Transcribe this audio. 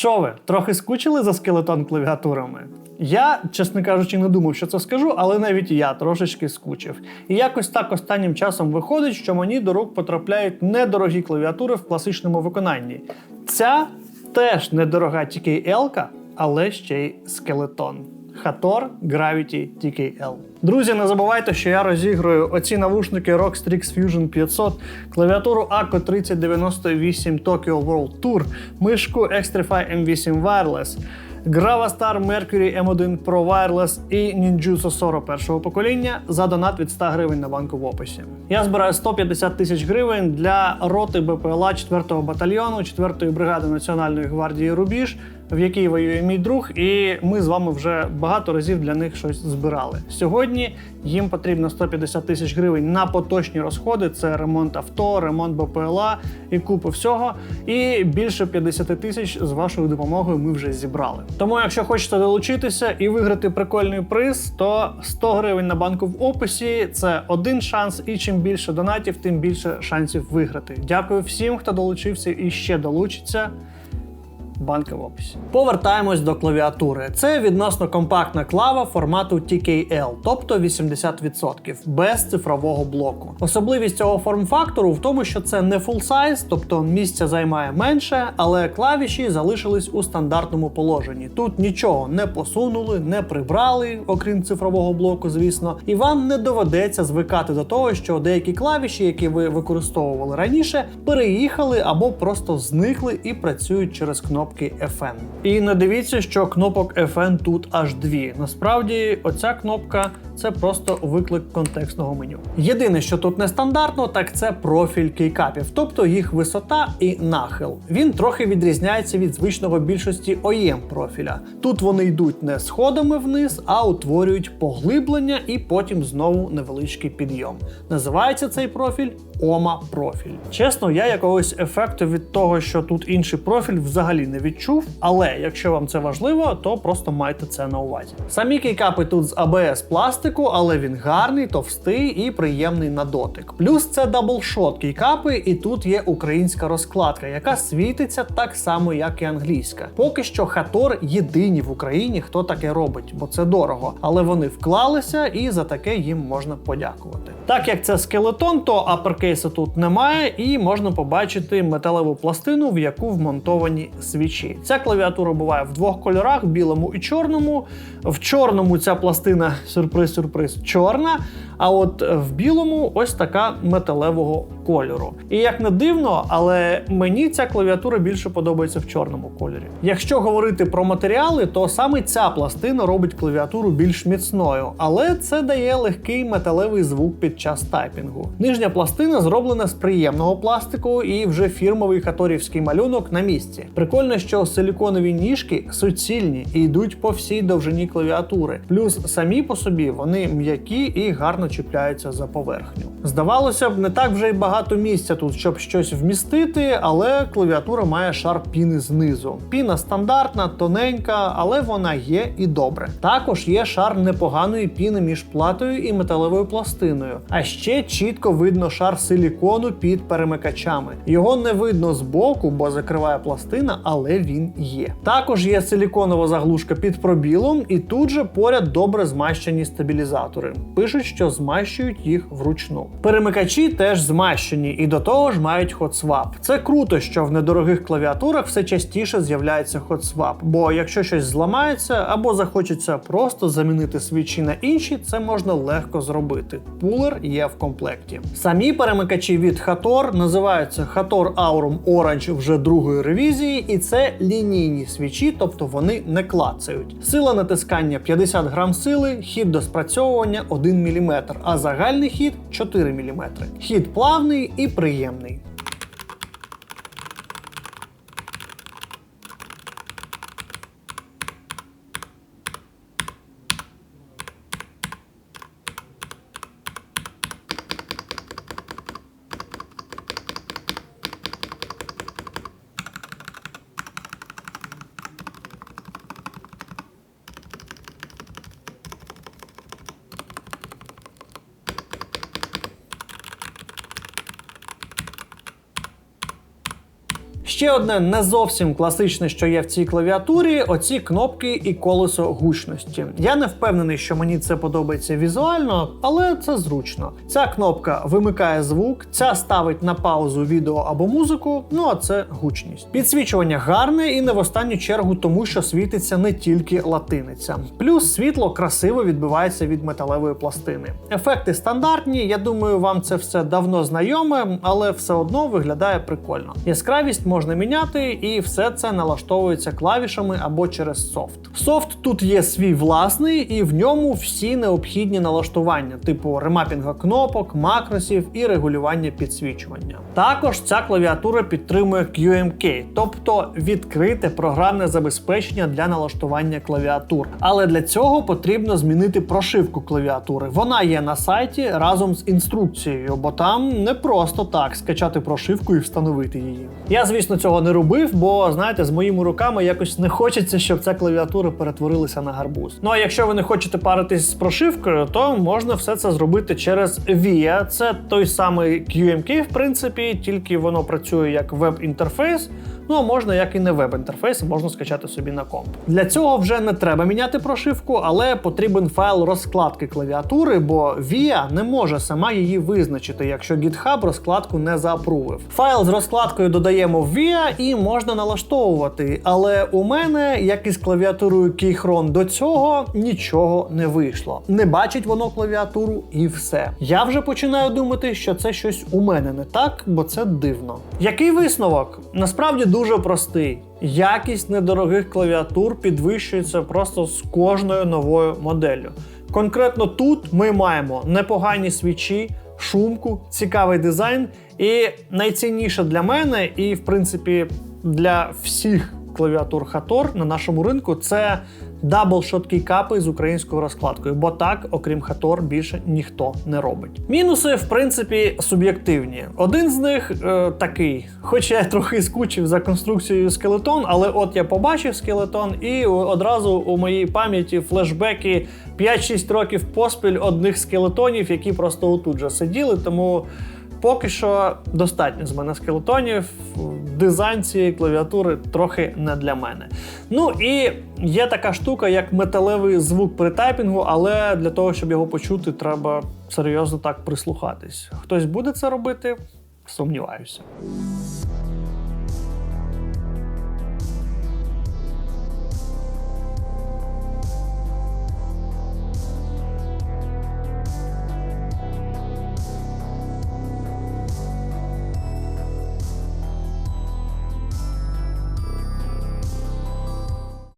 Що ви, трохи скучили за скелетон клавіатурами? Я, чесно кажучи, не думав, що це скажу, але навіть я трошечки скучив. І якось так останнім часом виходить, що мені до рук потрапляють недорогі клавіатури в класичному виконанні. Ця теж недорога TKL, але ще й скелетон. Hator Gravity TKL. Друзі, не забувайте, що я розіграю оці навушники ROG Strix Fusion 500, клавіатуру ACO 3098 Tokyo World Tour, мишку Xtrify M8 Wireless, Gravastar Mercury M1 Pro Wireless і Ninjutsu 40 першого покоління за донат від 100 гривень на банку в описі. Я збираю 150 тисяч гривень для роти БПЛА 4-го батальйону 4-ї бригади Національної гвардії Рубіж в якій воює мій друг, і ми з вами вже багато разів для них щось збирали. Сьогодні їм потрібно 150 тисяч гривень на поточні розходи: це ремонт авто, ремонт БПЛА і купу всього. І більше 50 тисяч з вашою допомогою ми вже зібрали. Тому, якщо хочете долучитися і виграти прикольний приз, то 100 гривень на банку в описі це один шанс, і чим більше донатів, тим більше шансів виграти. Дякую всім, хто долучився і ще долучиться банки в описі. Повертаємось до клавіатури. Це відносно компактна клава формату TKL, тобто 80%, без цифрового блоку. Особливість цього форм-фактору в тому, що це не full size, тобто місця займає менше, але клавіші залишились у стандартному положенні. Тут нічого не посунули, не прибрали, окрім цифрового блоку, звісно, і вам не доведеться звикати до того, що деякі клавіші, які ви використовували раніше, переїхали або просто зникли і працюють через кнопку кнопки FN. І не дивіться, що кнопок FN тут аж дві. Насправді, оця кнопка це просто виклик контекстного меню. Єдине, що тут нестандартно, так це профіль кейкапів, тобто їх висота і нахил. Він трохи відрізняється від звичного більшості OEM профіля. Тут вони йдуть не сходами вниз, а утворюють поглиблення і потім знову невеличкий підйом. Називається цей профіль Ома профіль. Чесно, я якогось ефекту від того, що тут інший профіль, взагалі не відчув. Але якщо вам це важливо, то просто майте це на увазі. Самі кейкапи тут з ABS пластику, але він гарний, товстий і приємний на дотик. Плюс це даблшот кейкапи, і тут є українська розкладка, яка світиться так само, як і англійська. Поки що Хатор єдині в Україні, хто таке робить, бо це дорого. Але вони вклалися і за таке їм можна подякувати. Так як це скелетон, то аперкейсу тут немає, і можна побачити металеву пластину, в яку вмонтовані свічі. Ця клавіатура буває в двох кольорах: білому і чорному. В чорному ця пластина сюрприз-сюрприз чорна. А от в білому ось така металевого кольору. І як не дивно, але мені ця клавіатура більше подобається в чорному кольорі. Якщо говорити про матеріали, то саме ця пластина робить клавіатуру більш міцною, але це дає легкий металевий звук під час тайпінгу. Нижня пластина зроблена з приємного пластику і вже фірмовий хаторівський малюнок на місці. Прикольно, що силіконові ніжки суцільні і йдуть по всій довжині клавіатури. Плюс самі по собі вони м'які і гарно чіпляються за поверхню. Здавалося б, не так вже й багато місця тут, щоб щось вмістити, але клавіатура має шар піни знизу. Піна стандартна, тоненька, але вона є і добре. Також є шар непоганої піни між платою і металевою пластиною. А ще чітко видно шар силікону під перемикачами. Його не видно з боку, бо закриває пластина, але він є. Також є силіконова заглушка під пробілом, і тут же поряд добре змащені стабілізатори. Пишуть, що змащують їх вручну. Перемикачі теж змащені і до того ж мають хотсвап. Це круто, що в недорогих клавіатурах все частіше з'являється хотсвап, бо якщо щось зламається або захочеться просто замінити свічі на інші, це можна легко зробити. Пулер є в комплекті. Самі перемикачі від Hator називаються Hator Aurum Orange вже другої ревізії, і це лінійні свічі, тобто вони не клацають. Сила натискання 50 грам сили, хід до спрацьовування 1 мм, а загальний хід 4 мм. Хід плавний і приємний. Ще одне не зовсім класичне, що є в цій клавіатурі: оці кнопки і колесо гучності. Я не впевнений, що мені це подобається візуально, але це зручно. Ця кнопка вимикає звук, ця ставить на паузу відео або музику. Ну а це гучність. Підсвічування гарне і не в останню чергу, тому що світиться не тільки латиниця. Плюс світло красиво відбивається від металевої пластини. Ефекти стандартні. Я думаю, вам це все давно знайоме, але все одно виглядає прикольно. Яскравість можна міняти, і все це налаштовується клавішами або через софт. Софт тут є свій власний, і в ньому всі необхідні налаштування, типу ремапінга кнопок, макросів і регулювання підсвічування. Також ця клавіатура підтримує QMK, тобто відкрите програмне забезпечення для налаштування клавіатур. Але для цього потрібно змінити прошивку клавіатури. Вона є на сайті разом з інструкцією, бо там не просто так скачати прошивку і встановити її. Я, звісно, цього не робив, бо знаєте, з моїми руками якось не хочеться, щоб ця клавіатура перетворилася на гарбуз. Ну а якщо ви не хочете паритись з прошивкою, то можна все це зробити через VIA. Це той самий QMK, в принципі, тільки воно працює як веб-інтерфейс. Ну а можна як і не веб-інтерфейс, можна скачати собі на комп. Для цього вже не треба міняти прошивку, але потрібен файл розкладки клавіатури, бо VIA не може сама її визначити, якщо GitHub розкладку не заапрувив. Файл з розкладкою додаємо в VIA і можна налаштовувати. Але у мене, як і з клавіатурою Keychron до цього, нічого не вийшло. Не бачить воно клавіатуру і все. Я вже починаю думати, що це щось у мене не так, бо це дивно. Який висновок? Насправді дуже простий. Якість недорогих клавіатур підвищується просто з кожною новою моделлю. Конкретно тут ми маємо непогані свічі, шумку, цікавий дизайн, і найцінніше для мене, і в принципі для всіх клавіатур Хатор на нашому ринку це дабл-шот кейкапи з українською розкладкою, бо так, окрім Хатор, більше ніхто не робить. Мінуси, в принципі, суб'єктивні. Один з них е, такий, хоч я трохи скучив за конструкцією скелетон, але от я побачив скелетон, і одразу у моїй пам'яті флешбеки 5-6 років поспіль одних скелетонів, які просто отут же сиділи, тому. Поки що достатньо з мене скелетонів. Дизайн цієї клавіатури трохи не для мене. Ну і є така штука, як металевий звук при тайпінгу, але для того, щоб його почути, треба серйозно так прислухатись. Хтось буде це робити? Сумніваюся.